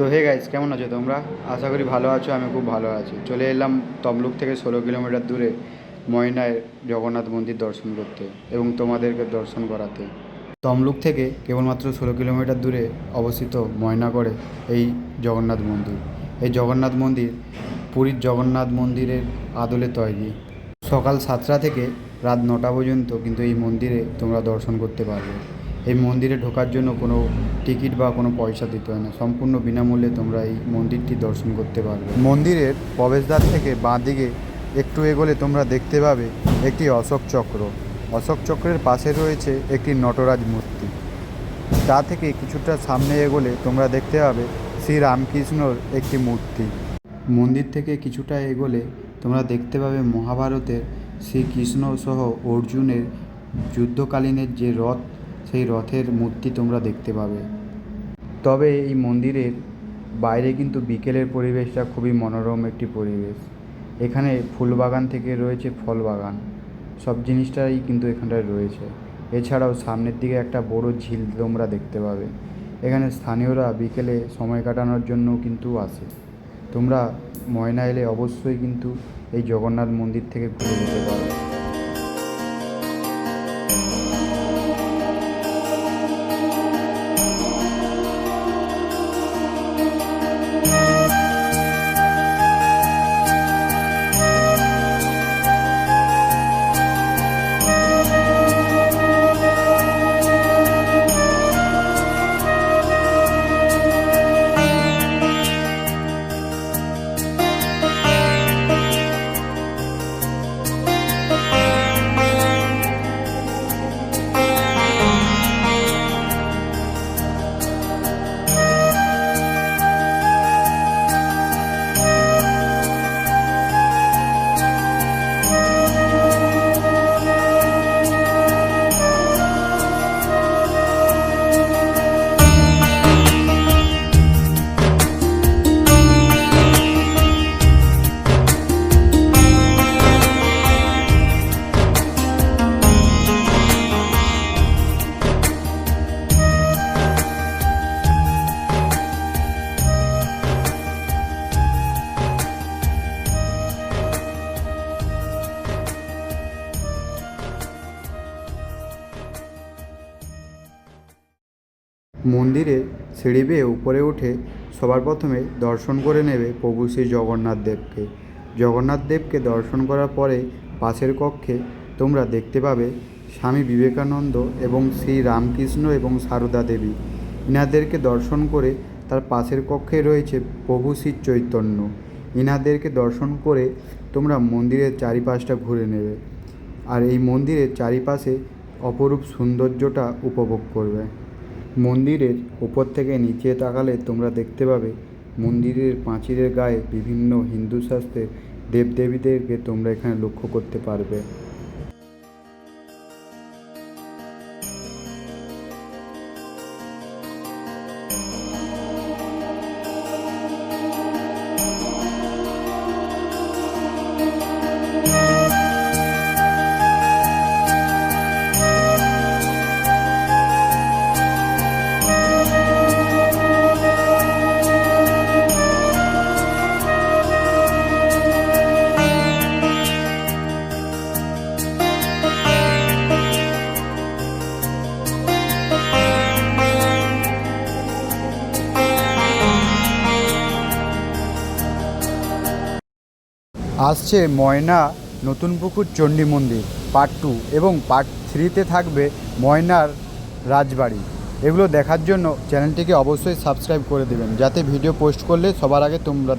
তো hey guys কেমন আছো তোমরা? আশা করি ভালো আছো, আমি খুব ভালো আছি। চলে এলাম তমলুক থেকে ষোলো কিলোমিটার দূরে ময়নায় জগন্নাথ মন্দির দর্শন করতে এবং তোমাদেরকে দর্শন করাতে। তমলুক থেকে কেবলমাত্র ষোলো কিলোমিটার দূরে অবস্থিত ময়নাগড়ে এই জগন্নাথ মন্দির। এই জগন্নাথ মন্দির পুরীর জগন্নাথ মন্দিরের আদলে তৈরি। সকাল সাতটা থেকে রাত নটা পর্যন্ত কিন্তু এই মন্দিরে তোমরা দর্শন করতে পারবে। এই মন্দিরে ঢোকার জন্য কোনো টিকিট বা কোনো পয়সা দিতে হয় না। সম্পূর্ণ বিনামূল্যে তোমরা এই মন্দিরটি দর্শন করতে পারবে। মন্দিরের প্রবেশদ্বার থেকে বাঁ দিকে একটু এগোলে তোমরা দেখতে পাবে একটি অশোক চক্র। অশোক চক্রের পাশে রয়েছে একটি নটরাজ মূর্তি। তা থেকে কিছুটা সামনে এগোলে তোমরা দেখতে পাবে শ্রী রামকৃষ্ণর একটি মূর্তি। মন্দির থেকে কিছুটা এগোলে তোমরা দেখতে পাবে মহাভারতের শ্রীকৃষ্ণ সহ অর্জুনের যুদ্ধকালীনের যে রথ সেই রথের মূর্তি তোমরা দেখতে পাবে। তবে এই মন্দিরের বাইরে কিন্তু বিকেলের পরিবেশটা খুবই মনোরম একটি পরিবেশ। এখানে ফুল বাগান থেকে রয়েছে ফল বাগান সব জিনিসটাই কিন্তু এখানটায় রয়েছে। এছাড়াও সামনের দিকে একটা বড় ঝিল তোমরা দেখতে পাবে। এখানে স্থানীয়রা বিকেলে সময় কাটানোর জন্য কিন্তু আসে। তোমরা ময়না এলে অবশ্যই কিন্তু এই জগন্নাথ মন্দির থেকে ঘুরে যেতে পারো। মন্দিরে সিঁড়ি বেয়ে উপরে উঠে সবার প্রথমে দর্শন করে নেবে প্রভু শ্রী জগন্নাথ দেবকে। জগন্নাথ দেবকে দর্শন করার পরে পাশের কক্ষে তোমরা দেখতে পাবে স্বামী বিবেকানন্দ এবং শ্রী রামকৃষ্ণ এবং সারদা দেবী। ইনাদেরকে দর্শন করে তার পাশের কক্ষে রয়েছে প্রভু শ্রী চৈতন্য। ইনাদেরকে দর্শন করে তোমরা মন্দিরের চারিপাশটা ঘুরে নেবে। আর এই মন্দিরের চারিপাশে অপরূপ সৌন্দর্যটা উপভোগ করবে। মন্দিরের উপর থেকে নিচে তাকালে তোমরা দেখতে পাবে মন্দিরের পাঁচিলের গায়ে বিভিন্ন হিন্দু শাস্ত্রের দেবদেবীদেরকে তোমরা এখানে লক্ষ্য করতে পারবে। আসছে ময়না নতুন পুকুর চণ্ডী মন্দির পার্ট টু এবং পার্ট থ্রিতে থাকবে ময়নার রাজবাড়ি। এগুলো দেখার জন্য চ্যানেলটিকে অবশ্যই সাবস্ক্রাইব করে দেবেন, যাতে ভিডিও পোস্ট করলে সবার আগে তোমরা